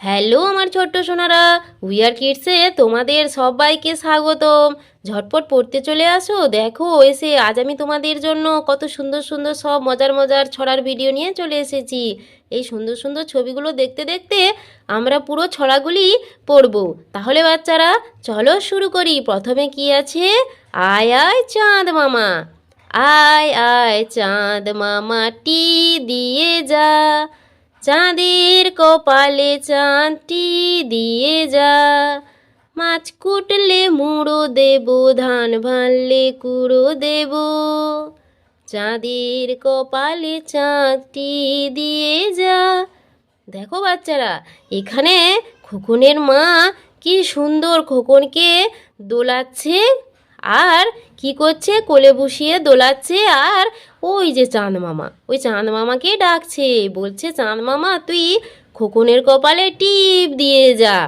Hello আমার ছোট্ট Sonara wear কিডসে তোমাদের সবাইকে স্বাগতম। ঝটপট পড়তে চলে আসো, দেখো এসে আজ আমি তোমাদের জন্য কত সুন্দর সুন্দর সব মজার মজার ছড়ার ভিডিও নিয়ে চলে এসেছি। এই সুন্দর সুন্দর ছবিগুলো দেখতে দেখতে আমরা পুরো ছড়াগুলি পড়ব। তাহলে বাচ্চারা, চলো শুরু করি। প্রথমে কি আছে? আয় আয় চাঁদ মামা। আয় আয় চাঁদ মামা টি দিয়ে যা। চাঁদের কপালে চাঁদটি দিয়ে যা। মাছ কুটলে মুড়ো দেব, ধান ভানলে কুড়ো দেব। চাঁদের কপালে চাঁদটি দিয়ে যা। দেখো বাচ্চারা, এখানে খোকনের মা কি সুন্দর খোকনকে দোলাচ্ছে। আর কি করছে? কোলে বসিয়ে দোলাচ্ছে আর ওই যে চাঁদ মামা, ওই চাঁদ মামাকে ডাকছে, বলছে, চাঁদ মামা, তুই খোকনের কপালে টিপ দিয়ে যা।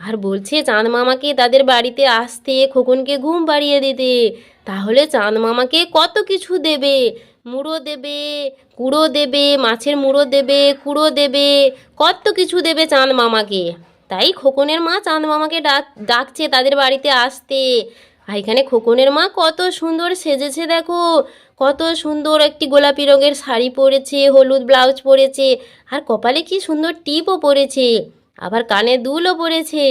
আর বলছে, চাঁদ মামাকে তাদের বাড়িতে আসতে, খোকনকে ঘুম পাড়িয়ে দিতে। তাহলে চাঁদ মামাকে কত কিছু দেবে? মুড়ো দেবে, কুড়ো দেবে, মাছের মুড়ো দেবে, কুড়ো দেবে, কত কিছু দেবে চাঁদ মামাকে? তাই খোকনের মা চাঁদ মামাকে ডাক, ডাকছে তাদের বাড়িতে আসতে। এখানে খোকনের মা কত সুন্দর সেজেছে দেখো। কত সুন্দর একটি গোলাপি রঙের শাড়ি পরেছে, হলুদ ব্লাউজ পরেছে, আর কপালে কি সুন্দর টিপও পরেছে, আবার কানে দুলও পরেছে।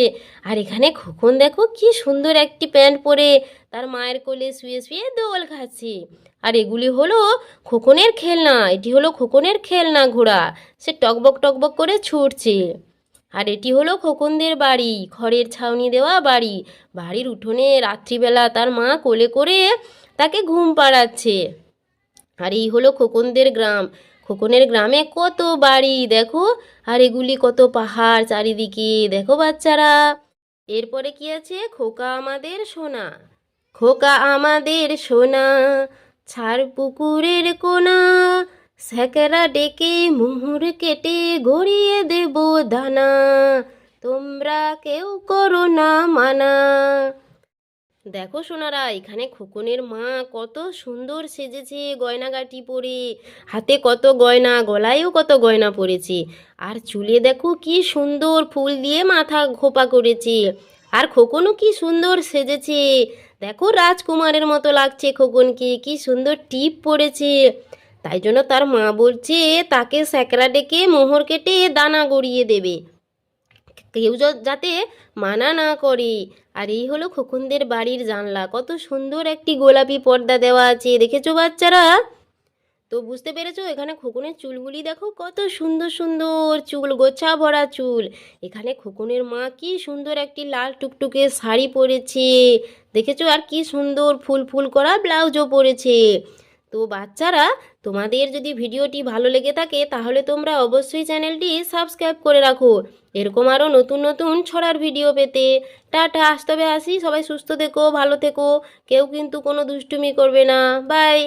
আর এখানে খোকন দেখো কি সুন্দর একটি প্যান্ট পরে তার মায়ের কোলে শুয়ে শুয়ে দোল খাচ্ছে। আর এগুলি হলো খোকনের খেলনা, এটি হলো খোকনের খেলনা ঘোড়া, সে টকবক টকবক করে ছুটছে। আর এটি হলো খোকনদের বাড়ি, খড়ের ছাউনি দেওয়া বাড়ি। বাড়ির উঠোনে রাত্রিবেলা তার মা কোলে করে তাকে ঘুম পাড়াচ্ছে। আর এই হলো খোকনদের গ্রাম। খোকনের গ্রামে কত বাড়ি, দেখো? আর এগুলি কত পাহাড় চারিদিকে, দেখো বাচ্চারা। এরপরে কি আছে? খোকা আমাদের সোনা। খোকা আমাদের সোনা, ছাড় পুকুরের কোনা। স্যাকেরা ডেকে মুহুর কেটে গড়িয়ে দেব দানা। তোমরা কেউ করো না মানা। দেখো সোনারা, এখানে খোকনের মা কত সুন্দর সেজেছে গয়নাগাটি পরে। হাতে কত গয়না, গলায়ও কত গয়না পরেছে। আর চুলে দেখো কি সুন্দর ফুল দিয়ে মাথা খোপা করেছে। আর খোকনও কি সুন্দর সেজেছে। দেখো রাজকুমারের মতো লাগছে খোকনকে, কি সুন্দর টিপ পরেছে। তাই জন্য তার মা বলছে, তাকে স্যাকরা ডেকে মোহর কেটে দানা গড়িয়ে দেবে। কেউ যাতে মানা না করে। আর এই হলো খোকনদের বাড়ির জানলা। কত সুন্দর একটি গোলাপি পর্দা দেওয়া আছে। দেখেছ বাচ্চারা? তো বুঝতে পেরেছ, এখানে খোকনের চুলগুলি দেখো কত সুন্দর সুন্দর চুল, গোছা ভরা চুল। এখানে খোকনের মা কি সুন্দর একটি লাল টুকটুকে শাড়ি পরেছে। দেখেছ আর কি সুন্দর ফুল ফুল করা ব্লাউজও পরেছে। তো বাচ্চারা, তোমাদের যদি ভিডিওটি ভালো লেগে থাকে, তাহলে তোমরা অবশ্যই চ্যানেলটি সাবস্ক্রাইব করে রাখো। এরকম আরও নতুন নতুন ছড়ার ভিডিও পেতে। টাটা আসতে হবে আসি। সবাই সুস্থ থেকো, ভালো থেকো। কেউ কিন্তু কোনো দুষ্টুমি করবে না। বাই।